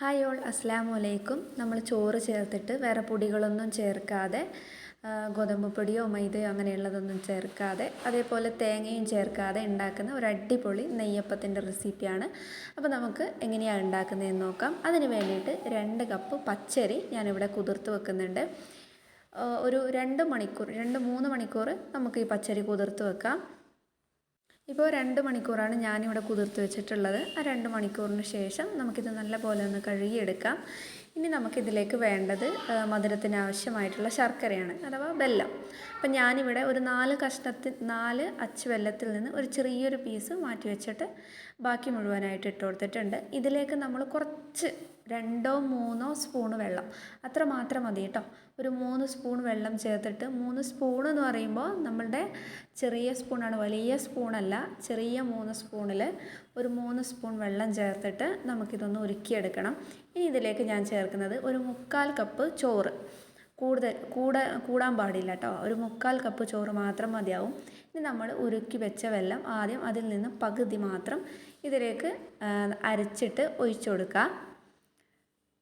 Hi all അസ്സാം വലൈക്കും നമ്മൾ ചോറ് ചേർത്തിട്ട് വേറെ പൊടികളൊന്നും ചേർക്കാതെ ഗോതമ്പ് പൊടിയോ മൈദയോ അങ്ങനെയുള്ളതൊന്നും ചേർക്കാതെ അതേപോലെ തേങ്ങയും ചേർക്കാതെ ഉണ്ടാക്കുന്ന ഒരു അടിപൊളി നെയ്യപ്പത്തിന്റെ റെസിപ്പിയാണ്. അപ്പോൾ നമുക്ക് എങ്ങനെയാണ് ഉണ്ടാക്കുന്നതെന്ന് നോക്കാം. അതിന് വേണ്ടിയിട്ട് രണ്ട് കപ്പ് പച്ചരി ഞാനിവിടെ കുതിർത്ത് വെക്കുന്നുണ്ട്. ഒരു രണ്ട് മണിക്കൂർ രണ്ട് മൂന്ന് മണിക്കൂർ നമുക്ക് ഈ പച്ചരി കുതിർത്ത് വെക്കാം. ഇപ്പോൾ രണ്ട് മണിക്കൂറാണ് ഞാനിവിടെ കുതിർത്ത് വെച്ചിട്ടുള്ളത്. ആ രണ്ട് മണിക്കൂറിന് ശേഷം നമുക്കിത് നല്ല പോലെ ഒന്ന് കഴുകിയെടുക്കാം. ഇനി നമുക്കിതിലേക്ക് വേണ്ടത് മധുരത്തിന് ആവശ്യമായിട്ടുള്ള ശർക്കരയാണ് അഥവാ വെല്ലം അപ്പം ഞാനിവിടെ ഒരു നാല് കഷ്ണത്തിൽ നാല് അച്ച് വെല്ലത്തിൽ നിന്ന് ഒരു ചെറിയൊരു പീസ് മാറ്റി വെച്ചിട്ട് ബാക്കി മുഴുവനായിട്ട് ഇട്ട് കൊടുത്തിട്ടുണ്ട്. ഇതിലേക്ക് നമ്മൾ കുറച്ച് രണ്ടോ മൂന്നോ സ്പൂൺ വെള്ളം അത്ര മാത്രം മതി കേട്ടോ. ഒരു മൂന്ന് സ്പൂൺ വെള്ളം ചേർത്തിട്ട് മൂന്ന് സ്പൂൺ എന്ന് പറയുമ്പോൾ നമ്മളുടെ ചെറിയ സ്പൂണാണ് വലിയ സ്പൂണല്ല ചെറിയ മൂന്ന് സ്പൂണിൽ ഒരു മൂന്ന് സ്പൂൺ വെള്ളം ചേർത്തിട്ട് നമുക്കിതൊന്ന് ഉരുക്കിയെടുക്കണം. ഇനി ഇതിലേക്ക് ഞാൻ ചേർക്കുന്നത് ഒരു മുക്കാൽ കപ്പ് ചോറ്. കൂടുതൽ കൂടെ കൂടാൻ പാടില്ല കേട്ടോ ഒരു മുക്കാൽ കപ്പ് ചോറ് മാത്രം മതിയാവും. ഇനി നമ്മൾ ഉരുക്കി വെച്ച വെള്ളം ആദ്യം അതിൽ നിന്ന് പകുതി മാത്രം ഇതിലേക്ക് അരച്ചിട്ട് ഒഴിച്ചു കൊടുക്കുക.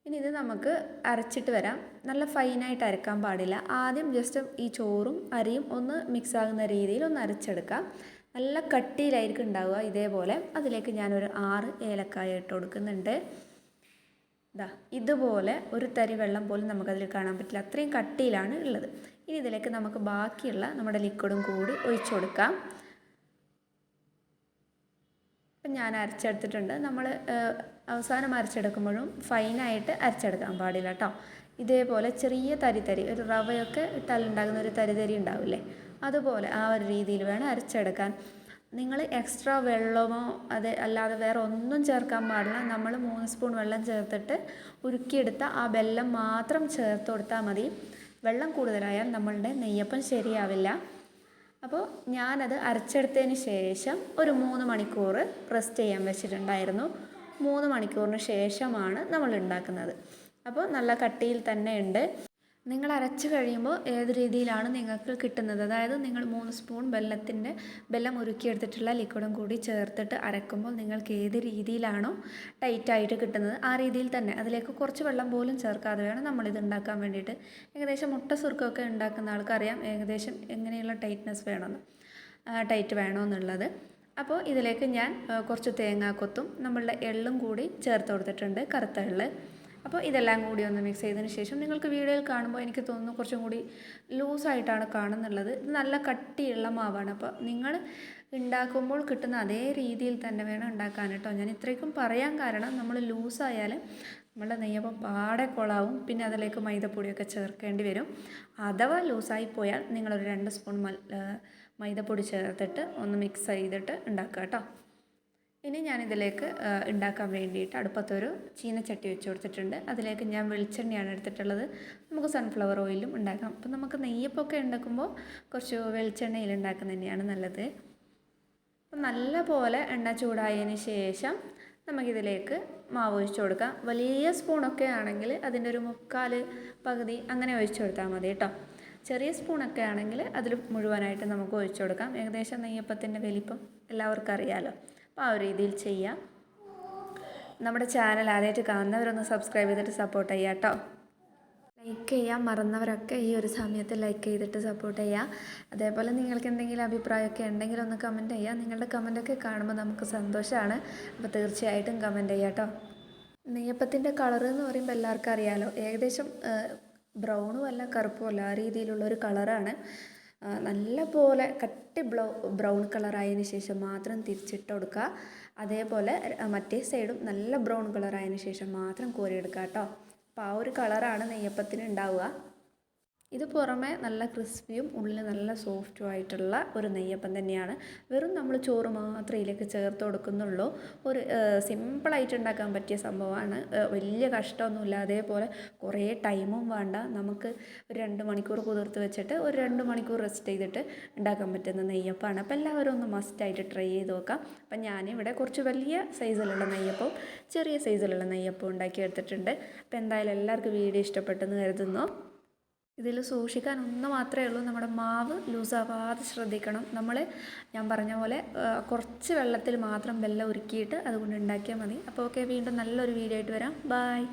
ഇനി ഇത് നമുക്ക് അരച്ചിട്ട് വരാം. നല്ല ഫൈനായിട്ട് അരക്കാൻ പാടില്ല. ആദ്യം ജസ്റ്റ് ഈ ചോറും അരിയും ഒന്ന് മിക്സ് ആകുന്ന രീതിയിൽ ഒന്ന് അരച്ചെടുക്കാം. നല്ല കട്ടിയിലായിരിക്കും ഉണ്ടാവുക ഇതേപോലെ. അതിലേക്ക് ഞാനൊരു ആറ് ഏലക്കായ ഇട്ട് കൊടുക്കുന്നുണ്ട്. ഇതാ ഇതുപോലെ ഒരു തരി വെള്ളം പോലും നമുക്കതിൽ കാണാൻ പറ്റില്ല. അത്രയും കട്ടിയിലാണ് ഉള്ളത്. ഇനി ഇതിലേക്ക് നമുക്ക് ബാക്കിയുള്ള നമ്മുടെ ലിക്വിഡും കൂടി ഒഴിച്ചു കൊടുക്കാം. ഇപ്പം ഞാൻ അരച്ചെടുത്തിട്ടുണ്ട്. നമ്മൾ അവസാനം അരച്ചെടുക്കുമ്പോഴും ഫൈനായിട്ട് അരച്ചെടുക്കാൻ പാടില്ല കേട്ടോ ഇതേപോലെ ചെറിയ തരി തരി ഒരു റവയൊക്കെ ഇട്ടാലുണ്ടാകുന്ന ഒരു തരി തരി ഉണ്ടാവില്ലേ? അതുപോലെ ആ ഒരു രീതിയിൽ വേണം അരച്ചെടുക്കാൻ. നിങ്ങൾ എക്സ്ട്രാ വെള്ളമോ അത് അല്ലാതെ വേറെ ഒന്നും ചേർക്കാൻ പാടില്ല. നമ്മൾ മൂന്ന് സ്പൂൺ വെള്ളം ചേർത്തിട്ട് ഉരുക്കിയെടുത്ത ആ വെല്ലം മാത്രം ചേർത്ത് കൊടുത്താൽ മതി. വെള്ളം കൂടുതലായാൽ നമ്മളുടെ നെയ്യപ്പം ശരിയാവില്ല. അപ്പോൾ ഞാനത് അരച്ചെടുത്തതിന് ശേഷം ഒരു മൂന്ന് മണിക്കൂർ റെസ്റ്റ് ചെയ്യാൻ വെച്ചിട്ടുണ്ടായിരുന്നു. മൂന്ന് മണിക്കൂറിന് ശേഷമാണ് നമ്മൾ ഉണ്ടാക്കുന്നത്. അപ്പോൾ നല്ല കട്ടിയിൽ തന്നെ ഉണ്ട്. നിങ്ങൾ അരച്ച് കഴിയുമ്പോൾ ഏത് രീതിയിലാണ് നിങ്ങൾക്ക് കിട്ടുന്നത്? അതായത് നിങ്ങൾ മൂന്ന് സ്പൂൺ വെല്ലത്തിന്റെ വെല്ലം ഉരുക്കിയെടുത്തിട്ടുള്ള ലിക്വിഡും കൂടി ചേർത്തിട്ട് അരക്കുമ്പോൾ നിങ്ങൾക്ക് ഏത് രീതിയിലാണോ ടൈറ്റായിട്ട് കിട്ടുന്നത് ആ രീതിയിൽ തന്നെ. അതിലേക്ക് കുറച്ച് വെള്ളം പോലും ചേർക്കാതെ വേണം നമ്മളിത് ഉണ്ടാക്കാൻ വേണ്ടിയിട്ട്. ഏകദേശം മുട്ട സുർക്കൊക്കെ ഉണ്ടാക്കുന്ന ആൾക്കറിയാം ഏകദേശം എങ്ങനെയുള്ള ടൈറ്റ്നെസ് വേണമെന്ന് ടൈറ്റ് വേണമെന്നുള്ളത് അപ്പോൾ ഇതിലേക്ക് ഞാൻ കുറച്ച് തേങ്ങാക്കൊത്തും നമ്മളുടെ എള്ളും കൂടി ചേർത്ത് കൊടുത്തിട്ടുണ്ട് കറുത്ത എള്ള്. അപ്പോൾ ഇതെല്ലാം കൂടി ഒന്ന് മിക്സ് ചെയ്തതിന് ശേഷം നിങ്ങൾക്ക് വീഡിയോയിൽ കാണുമ്പോൾ എനിക്ക് തോന്നുന്നു കുറച്ചും കൂടി ലൂസായിട്ടാണ് കാണുന്നുള്ളത്. ഇത് നല്ല കട്ടിയുള്ള മാവാണ്. അപ്പോൾ നിങ്ങൾ ഉണ്ടാക്കുമ്പോൾ കിട്ടുന്ന അതേ രീതിയിൽ തന്നെ വേണം ഉണ്ടാക്കാൻ കേട്ടോ. ഞാൻ ഇത്രയ്ക്കും പറയാൻ കാരണം നമ്മൾ ലൂസായാൽ നമ്മുടെ നെയ്യപ്പം പാടെ കൊളാവും. പിന്നെ അതിലേക്ക് മൈദപ്പൊടിയൊക്കെ ചേർക്കേണ്ടി വരും. അഥവാ ലൂസായി പോയാൽ നിങ്ങളൊരു രണ്ട് സ്പൂൺ മൈദപ്പൊടി ചേർത്തിട്ട് ഒന്ന് മിക്സ് ചെയ്തിട്ട് ഉണ്ടാക്കുക കേട്ടോ. ഇനി ഞാനിതിലേക്ക് ഉണ്ടാക്കാൻ വേണ്ടിയിട്ട് അടുപ്പത്തൊരു ചീനച്ചട്ടി വെച്ച് കൊടുത്തിട്ടുണ്ട്. അതിലേക്ക് ഞാൻ വെളിച്ചെണ്ണയാണ് എടുത്തിട്ടുള്ളത്. നമുക്ക് സൺഫ്ലവർ ഓയിലും ഉണ്ടാക്കാം. അപ്പം നമുക്ക് നെയ്യപ്പൊക്കെ ഉണ്ടാക്കുമ്പോൾ കുറച്ച് വെളിച്ചെണ്ണയിൽ ഉണ്ടാക്കുന്ന തന്നെയാണ് നല്ലത്. അപ്പം നല്ല പോലെ എണ്ണ ചൂടായതിന് ശേഷം നമുക്കിതിലേക്ക് മാവ് ഒഴിച്ചു കൊടുക്കാം. വലിയ സ്പൂണൊക്കെ ആണെങ്കിൽ അതിന്റെ ഒരു മുക്കാൽ പകുതി അങ്ങനെ ഒഴിച്ചു കൊടുത്താൽ മതി കേട്ടോ. ചെറിയ സ്പൂണൊക്കെ ആണെങ്കിൽ അതിൽ മുഴുവനായിട്ട് നമുക്ക് ഒഴിച്ചു കൊടുക്കാം. ഏകദേശം നെയ്യപ്പത്തിന്റെ വലിപ്പം എല്ലാവർക്കും അറിയാമല്ലോ അപ്പോൾ ആ ഒരു രീതിയിൽ ചെയ്യാം. നമ്മുടെ ചാനൽ ആദ്യമായിട്ട് കാണുന്നവരൊന്ന് സബ്സ്ക്രൈബ് ചെയ്തിട്ട് സപ്പോർട്ട് ചെയ്യാം കേട്ടോ ലൈക്ക് ചെയ്യാൻ മറന്നവരൊക്കെ ഈ ഒരു സമയത്ത് ലൈക്ക് ചെയ്തിട്ട് സപ്പോർട്ട് ചെയ്യുക. അതേപോലെ നിങ്ങൾക്ക് എന്തെങ്കിലും അഭിപ്രായമൊക്കെ ഉണ്ടെങ്കിൽ ഒന്ന് കമന്റ് ചെയ്യുക. നിങ്ങളുടെ കമന്റൊക്കെ കാണുമ്പോൾ നമുക്ക് സന്തോഷമാണ്. അപ്പോൾ തീർച്ചയായിട്ടും കമന്റ് ചെയ്യാം കേട്ടോ നെയ്യപ്പത്തിന്റെ കളർ എന്ന് പറയുമ്പോൾ എല്ലാവർക്കും അറിയാമല്ലോ ഏകദേശം ബ്രൗണും അല്ല കറുപ്പും അല്ല. ആ രീതിയിലുള്ള ഒരു കളറാണ് നല്ല പോലെ കട്ടി ബ്ലൗ ബ്രൗൺ കളറായതിന് ശേഷം മാത്രം തിരിച്ചിട്ട് കൊടുക്കുക. അതേപോലെ മറ്റേ സൈഡും നല്ല ബ്രൗൺ കളറായതിന് ശേഷം മാത്രം കോരിയെടുക്കുക കേട്ടോ. അപ്പോൾ ആ ഒരു കളറാണ് നെയ്യപ്പത്തിന് ഉണ്ടാവുക. ഇത് പുറമെ നല്ല ക്രിസ്പിയും ഉള്ളിൽ നല്ല സോഫ്റ്റും ആയിട്ടുള്ള ഒരു നെയ്യപ്പം തന്നെയാണ്. വെറും നമ്മൾ ചോറ് മാത്രം ഇതിലേക്ക് ചേർത്ത് കൊടുക്കുന്നുള്ളൂ. ഒരു സിമ്പിളായിട്ട് ഉണ്ടാക്കാൻ പറ്റിയ സംഭവമാണ്. വലിയ കഷ്ടമൊന്നുമില്ല. അതേപോലെ കുറേ ടൈമും വേണ്ട. നമുക്ക് ഒരു രണ്ട് മണിക്കൂർ കുതിർത്ത് വെച്ചിട്ട് ഒരു രണ്ട് മണിക്കൂർ റെസ്റ്റ് ചെയ്തിട്ട് ഉണ്ടാക്കാൻ പറ്റുന്ന നെയ്യപ്പമാണ് അപ്പോൾ എല്ലാവരും ഒന്ന് മസ്റ്റായിട്ട് ട്രൈ ചെയ്ത് നോക്കാം. അപ്പം ഞാനിവിടെ കുറച്ച് വലിയ സൈസിലുള്ള നെയ്യപ്പവും ചെറിയ സൈസിലുള്ള നെയ്യപ്പവും ഉണ്ടാക്കി എടുത്തിട്ടുണ്ട്. അപ്പോൾ എന്തായാലും എല്ലാവർക്കും വീഡിയോ ഇഷ്ടപ്പെട്ടെന്ന് കരുതുന്നു. ഇതിൽ സൂക്ഷിക്കാൻ ഒന്ന് മാത്രമേ ഉള്ളൂ. നമ്മുടെ മാവ് ലൂസാവാതെ ശ്രദ്ധിക്കണം. നമ്മൾ ഞാൻ പറഞ്ഞ പോലെ കുറച്ച് വെള്ളത്തിൽ മാത്രം വെള്ളം ഉരുക്കിയിട്ട് അതുകൊണ്ട് ഉണ്ടാക്കിയാൽ മതി. അപ്പോൾ ഓക്കെ വീണ്ടും നല്ലൊരു വീഡിയോ ആയിട്ട് വരാം. ബായ്